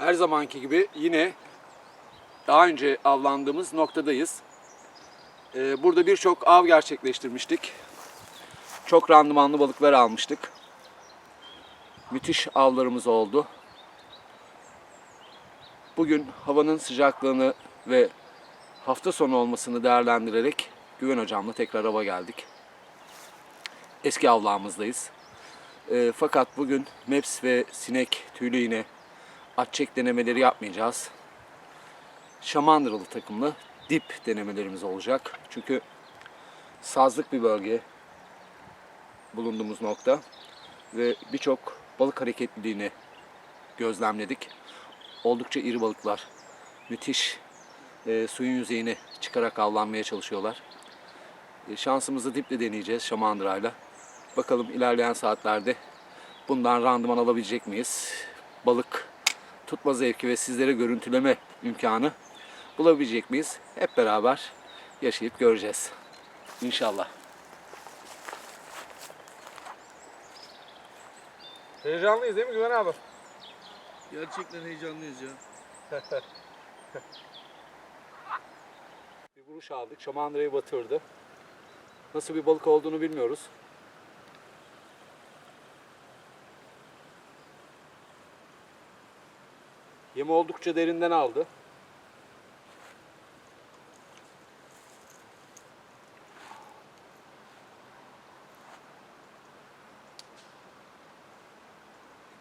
Her zamanki gibi yine daha önce avlandığımız noktadayız. Ee, burada birçok av gerçekleştirmiştik. Çok randımanlı balıklar almıştık. Müthiş avlarımız oldu. Bugün havanın sıcaklığını ve hafta sonu olmasını değerlendirerek Güven hocamla tekrar hava geldik. Eski avlağımızdayız. Ee, fakat bugün meps ve sinek tüylü iğne at çek denemeleri yapmayacağız. Şamandıralı takımlı dip denemelerimiz olacak. Çünkü sazlık bir bölge bulunduğumuz nokta ve birçok balık hareketliliğini gözlemledik. Oldukça iri balıklar. Müthiş e, suyun yüzeyini çıkarak avlanmaya çalışıyorlar. E, şansımızı diple deneyeceğiz şamandırayla. Bakalım ilerleyen saatlerde bundan randıman alabilecek miyiz? Balık tutma zevki ve sizlere görüntüleme imkanı bulabilecek miyiz? Hep beraber yaşayıp göreceğiz. İnşallah. Heyecanlıyız değil mi Güven abi? Gerçekten heyecanlıyız ya. Bir vuruş aldık. Şamandırayı batırdı. Nasıl bir balık olduğunu bilmiyoruz. Yemi oldukça derinden aldı.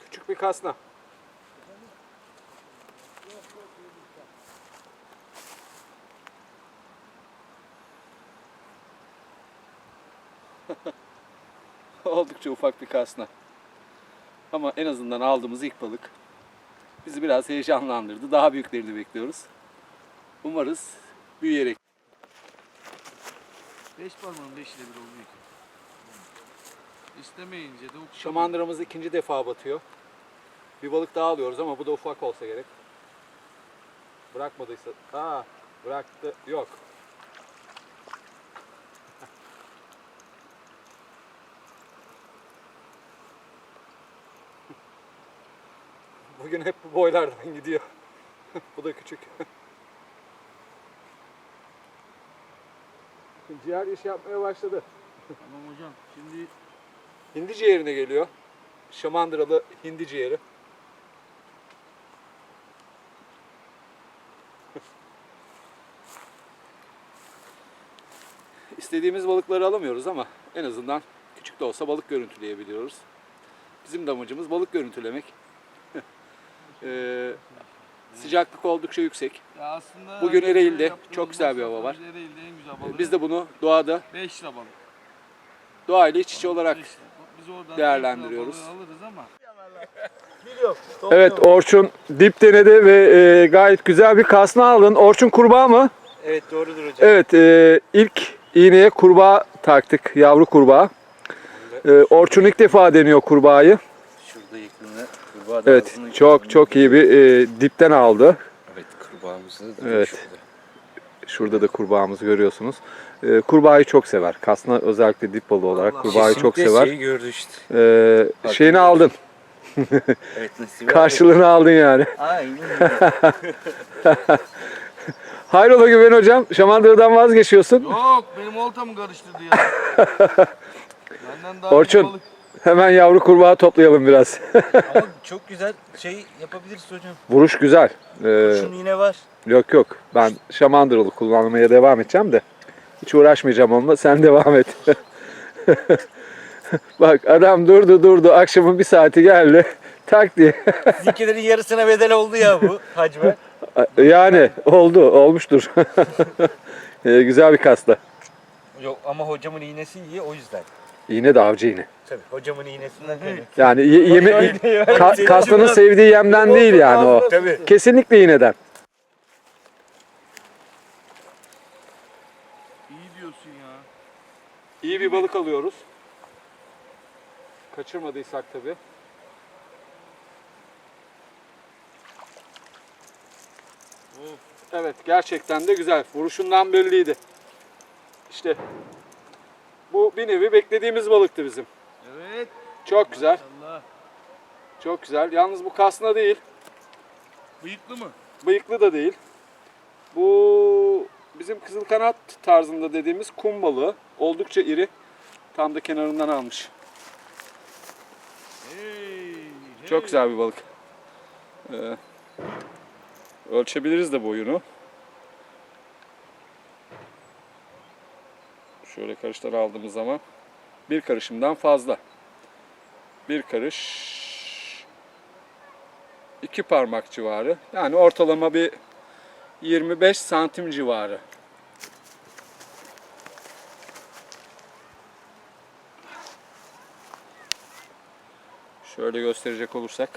Küçük bir kasna. Oldukça ufak bir kasna. Ama en azından aldığımız ilk balık bizi biraz heyecanlandırdı. Daha büyüklerini bekliyoruz. Umarız büyüyerek. Beş parmağın beş ile bir olmuyor ki. İstemeyince de o Şamandıramız ikinci defa batıyor. Bir balık daha alıyoruz ama bu da ufak olsa gerek. Bırakmadıysa... Aa, bıraktı. Yok. Bugün hep bu boylardan gidiyor. bu da küçük. Ciğer iş yapmaya başladı. Tamam hocam şimdi Hindi ciğerine geliyor. Şamandıralı hindi ciğeri. İstediğimiz balıkları alamıyoruz ama en azından küçük de olsa balık görüntüleyebiliyoruz. Bizim de amacımız balık görüntülemek. Ee, sıcaklık oldukça yüksek. ya aslında Bugün Ereğli'de çok güzel bir hava var. Ereğli'de en güzel balığı. Biz de bunu doğada, 5 lira balık. doğayla iç içe olarak Beş lira. Biz oradan değerlendiriyoruz. balığı alırız ama Evet Orçun dip denedi ve e, gayet güzel bir kasna aldın. Orçun kurbağa mı? Evet doğrudur hocam. Evet e, ilk iğneye kurbağa taktık yavru kurbağa. E, Orçun ilk defa deniyor kurbağayı. Şurada yakında kurbağa da Evet ağzını çok gördüm. çok iyi bir e, dipten aldı. Evet kurbağamızı da Evet. şurada. Şurada da kurbağamızı görüyorsunuz. E, kurbağayı çok sever. Kasna özellikle dip balığı olarak kurbağayı çok Kesinlikle sever. şeyi gördü işte. E, şeyini aldın. Evet nasip Karşılığını aldın yani. Aynen öyle. Hayrola Güven hocam? Şamandıra'dan vazgeçiyorsun. Yok benim oltamı karıştırdı ya. Benden daha Orçun. iyi balık. Hemen yavru kurbağa toplayalım biraz. Ama çok güzel şey yapabiliriz hocam. Vuruş güzel. E, Şunun yine var. Yok yok. Ben şamandıralı kullanmaya devam edeceğim de. Hiç uğraşmayacağım onunla. Sen devam et. Bak adam durdu durdu. Akşamın bir saati geldi. Tak diye. Sizinkilerin yarısına bedel oldu ya bu hacme. yani oldu. Olmuştur. Ee, güzel bir kasta. Yok ama hocamın iğnesi iyi o yüzden. İğne de avcı iğne. Tabii hocamın iğnesinden kaynaklı. Yani ye- yemi, ka- kastanın sevdiği yemden değil yani o. Tabii. Kesinlikle iğneden. İyi diyorsun ya. İyi bir balık alıyoruz. Kaçırmadıysak tabii. Of. Evet gerçekten de güzel. Vuruşundan belliydi. İşte bu bir nevi beklediğimiz balıktı bizim. Evet. Çok güzel. Allah. Çok güzel. Yalnız bu kasna değil. Bıyıklı mı? Bıyıklı da değil. Bu bizim kızıl kanat tarzında dediğimiz kum balığı. Oldukça iri. Tam da kenarından almış. Hey, Çok güzel bir balık. Ee, ölçebiliriz de boyunu. Şöyle karışları aldığımız zaman bir karışımdan fazla. Bir karış iki parmak civarı. Yani ortalama bir 25 santim civarı. Şöyle gösterecek olursak.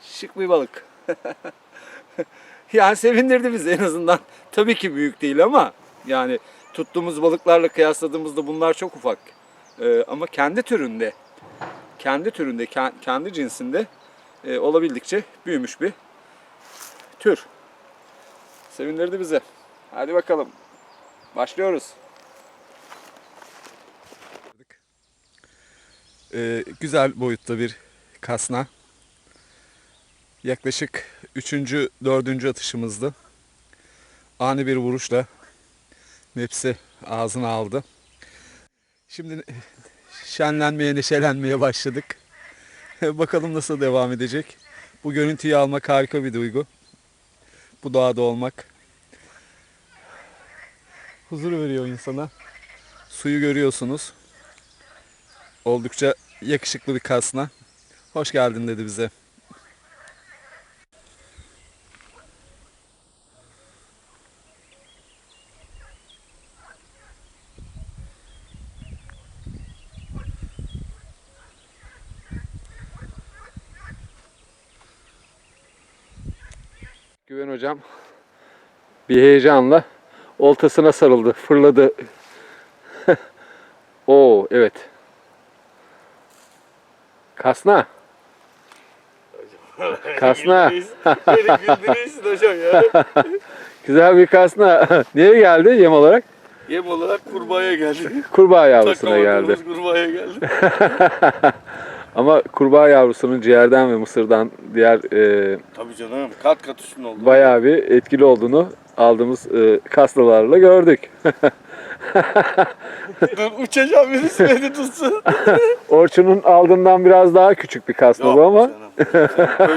Şık bir balık. yani sevindirdi bizi en azından. Tabii ki büyük değil ama yani tuttuğumuz balıklarla kıyasladığımızda bunlar çok ufak. Ee, ama kendi türünde, kendi türünde, ke- kendi cinsinde e, olabildikçe büyümüş bir tür. Sevindirdi bizi. Hadi bakalım. Başlıyoruz. Ee, güzel boyutta bir kasna. Yaklaşık 3. 4. atışımızdı. Ani bir vuruşla hepsi ağzına aldı. Şimdi şenlenmeye, neşelenmeye başladık. Bakalım nasıl devam edecek. Bu görüntüyü almak harika bir duygu. Bu doğada olmak. Huzur veriyor insana. Suyu görüyorsunuz. Oldukça yakışıklı bir kasna. Hoş geldin dedi bize. Güven hocam bir heyecanla oltasına sarıldı, fırladı. Oo evet. Kasna. Kasna. Beni güldürüyorsun hocam ya. Güzel bir kasna. Nereye geldi yem olarak? Yem olarak kurbağaya geldi. Kurbağa yavrusuna geldi. Kurbağaya geldi. Ama kurbağa yavrusunun ciğerden ve mısırdan diğer e, Tabii canım. Kat kat üstün oldu. bayağı bir etkili olduğunu aldığımız e, kasnalarla gördük. Dur uçacağım birisi beni tutsun. Orçun'un aldığından biraz daha küçük bir kasna bu ama canım.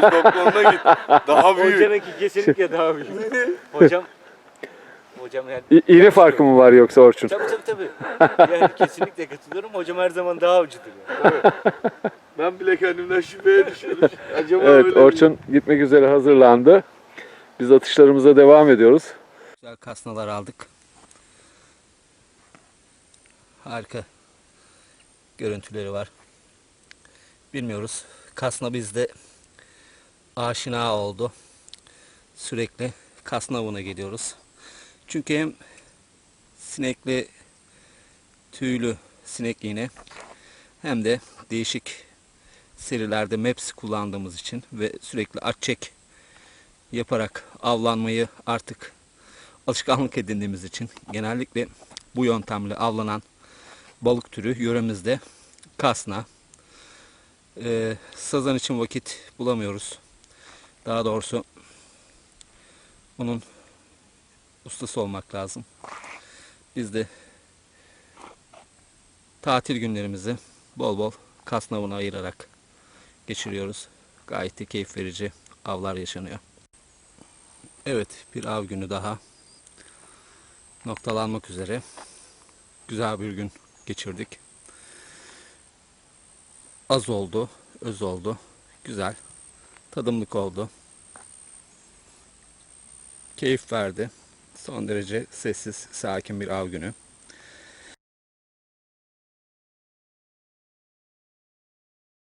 Doktoruna git. Daha büyük. Hocanınki kesinlikle daha büyük. Hocam Hocam yani i- iri farkı mı var yoksa Orçun? tabii tabii tabii. Yani kesinlikle katılıyorum. Hocam her zaman daha avcıdır. Yani. Ben bile kendimden şüpheye düşüyorum. Acaba Evet öyle mi? Orçun gitmek üzere hazırlandı. Biz atışlarımıza devam ediyoruz. Güzel kasnalar aldık. Harika görüntüleri var. Bilmiyoruz. Kasna bizde aşina oldu. Sürekli kasna avına gidiyoruz. Çünkü hem sinekli tüylü sinek iğne hem de değişik serilerde Maps kullandığımız için ve sürekli at çek yaparak avlanmayı artık alışkanlık edindiğimiz için genellikle bu yöntemle avlanan balık türü yöremizde kasna. Ee, sazan için vakit bulamıyoruz. Daha doğrusu bunun ustası olmak lazım. Biz de tatil günlerimizi bol bol kasna avına ayırarak geçiriyoruz. Gayet de keyif verici avlar yaşanıyor. Evet bir av günü daha noktalanmak üzere. Güzel bir gün geçirdik. Az oldu, öz oldu. Güzel. Tadımlık oldu. Keyif verdi. Son derece sessiz, sakin bir av günü.